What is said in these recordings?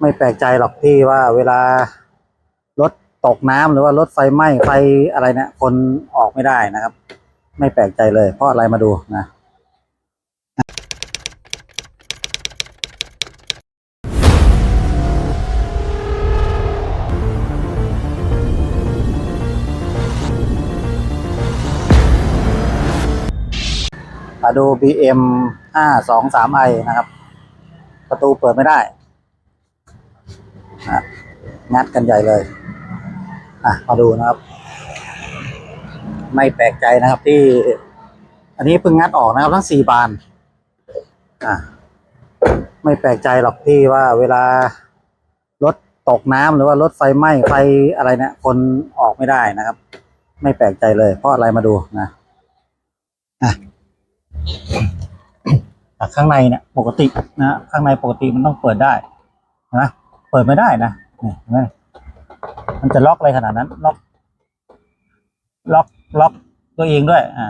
ไม่แปลกใจหรอกที่ว่าเวลารถตกน้ำหรือว่ารถไฟไหม้ไฟอะไรเนี่ยคนออกไม่ได้นะครับ ไม่แปลกใจเลย เพราะอะไรมาดูนะมาดู BM 523i นะครับ ประตูเปิดไม่ได้ อะงัดกันใหญ่เลย อะ มาดูนะครับ ไม่แปลกใจนะครับที่ อันนี้เพิ่งงัดออกนะครับทั้งสี่บาน อะ ไม่แปลกใจหรอกที่ว่าเวลารถตกน้ำหรือว่ารถไฟไหม้ไฟอะไรเนี่ยคนออกไม่ได้นะครับ ไม่แปลกใจเลย เพราะอะไรมาดูนะอะอะข้างในเนี่ยปกตินะข้างในปกติมันต้องเปิดได้นะ เปิดไม่ได้นะนี่เห็นไหมมันจะล็อกอะไรขนาดนั้น ล็อก ล็อกล็อกตัวเองด้วย อ่า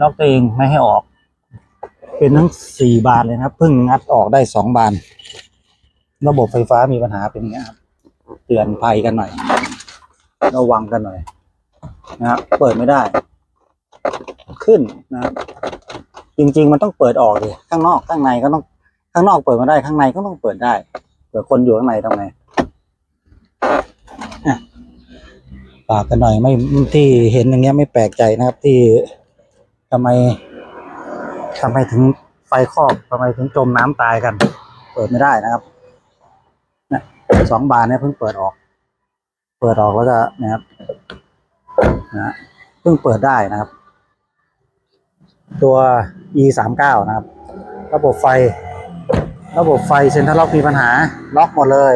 ล็อกตัวเองไม่ให้ออก เป็นทั้งสี่บานเลยนะครับเพิ่งงัดออกได้สองบาน ระบบไฟฟ้ามีปัญหาเป็นอย่างเงี้ยครับเตือนภัยกันหน่อย ระวังกันหน่อย นะครับเปิดไม่ได้ ขึ้นนะครับจริง ๆ มันต้องเปิดออกเลยข้างนอกข้างในก็ต้องข้างนอกเปิดมาได้ข้างในก็ต้องเปิดได้ เผื่อคนอยู่ข้างในทำไงอะฝากกันหน่อยไม่ที่เห็นอย่างเงี้ยไม่แปลกใจนะครับ ที่ทำไมทำไมถึงไฟคอกทำไมถึงจมน้ำตายกัน เปิดไม่ได้นะครับนี่สองบานเนี่ยเพิ่งเปิดออก เปิดออกแล้วก็นะครับนะเพิ่งเปิดได้นะครับ ตัว e สามเก้านะครับ ระบบไฟ ระบบไฟเซ็นทรัลล็อกมีปัญหา ล็อกหมดเลย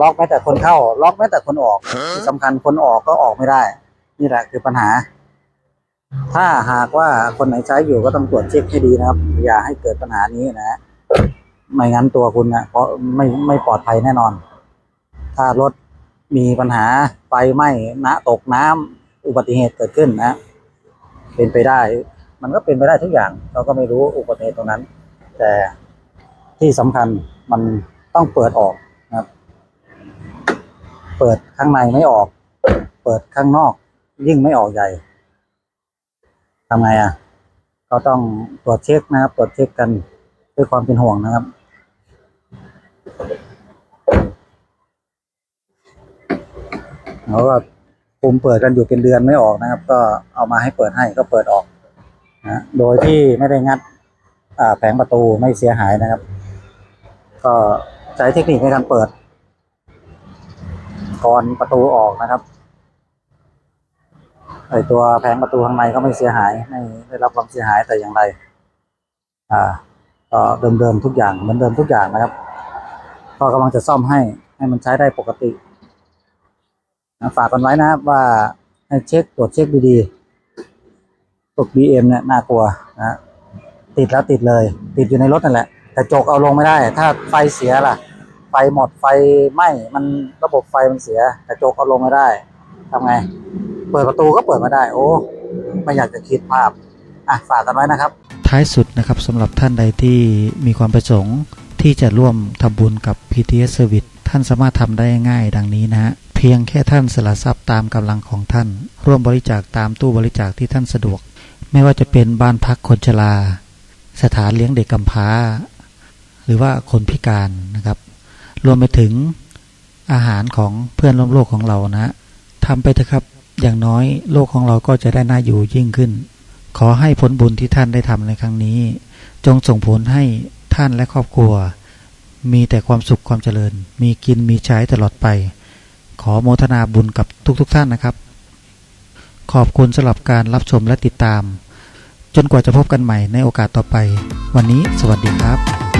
ล็อกแม้แต่คนเข้า ล็อกแม้แต่คนออก ที่สำคัญคนออกก็ออกไม่ได้ นี่แหละคือปัญหา ถ้าหากว่าคนไหนใช้อยู่ก็ต้องตรวจเช็คให้ดีนะครับ อย่าให้เกิดปัญหานี้นะฮะไม่งั้นตัวคุณนะเพราะไม่ไม่ปลอดภัยแน่นอน ถ้ารถมีปัญหาไฟไหม้น้ำตกน้ำอุบัติเหตุเกิดขึ้นนะ เป็นไปได้ มันก็เป็นไปได้ทุกอย่าง เราก็ไม่รู้อุบัติเหตุตรงนั้น แต่ ที่สำคัญมันต้องเปิดออกนะครับ เปิดข้างในไม่ออก เปิดข้างนอก ยิ่งไม่ออกใหญ่ทำไงอะ ก็ต้องตรวจเช็คนะครับ ตรวจเช็คกันด้วยความเป็นห่วงนะครับเราก็คุมเปิดกันอยู่เป็นเดือนไม่ออกนะครับ ก็เอามาให้เปิดให้ก็เปิดออกนะโดยที่ไม่ได้งัดแผงประตูไม่เสียหายนะครับ ก็ใช้เทคนิคในการเปิดก่อนประตูออกนะครับไอตัวแผงประตูข้างในก็ไม่เสียหายไม่ได้รับความเสียหายแต่อย่างไร อ่าก็เดิมๆทุกอย่างเหมือนเดิมทุกอย่างนะครับ ก็กำลังจะซ่อมให้ให้มันใช้ได้ปกตินะฝากกันไว้นะครับว่าให้เช็คตรวจเช็คดีๆพวก BM เอ็มเนี่ยน่ากลัวนะติดแล้วติดเลย ติดอยู่ในรถนั่นแหละ แต่จกเอาลงไม่ได้ ถ้าไฟเสียล่ะ ไฟหมดไฟไหม้มันระบบไฟมันเสีย แต่จกเอาลงไม่ได้ทำไง เปิดประตูก็เปิดไม่ได้ โอ้ไม่อยากจะคิดภาพอะฝากกันไว้นะครับ ท้ายสุดนะครับสำหรับท่านใดที่มีความประสงค์ที่จะร่วมทำบุญกับ PTS Service ท่านสามารถทำได้ง่ายดังนี้นะฮะเพียงแค่ท่านสละทรัพย์ตามกำลังของท่าน ร่วมบริจาคตามตู้บริจาคที่ท่านสะดวก ไม่ว่าจะเป็นบ้านพักคนชราสถานเลี้ยงเด็กกำพร้า หรือว่าคนพิการนะครับ รวมไปถึงอาหารของเพื่อนร่วมโลกของเรานะทำไปเถอะครับอย่างน้อยโลกของเราก็จะได้น่าอยู่ยิ่งขึ้น ขอให้ผลบุญที่ท่านได้ทำในครั้งนี้ จงส่งผลให้ท่านและครอบครัว มีแต่ความสุขความเจริญ มีกินมีใช้ตลอดไป ขอโมทนาบุญกับทุกๆทท่านนะครับ ขอบคุณสำหรับการรับชมและติดตาม จนกว่าจะพบกันใหม่ในโอกาสต่อไป วันนี้สวัสดีครับ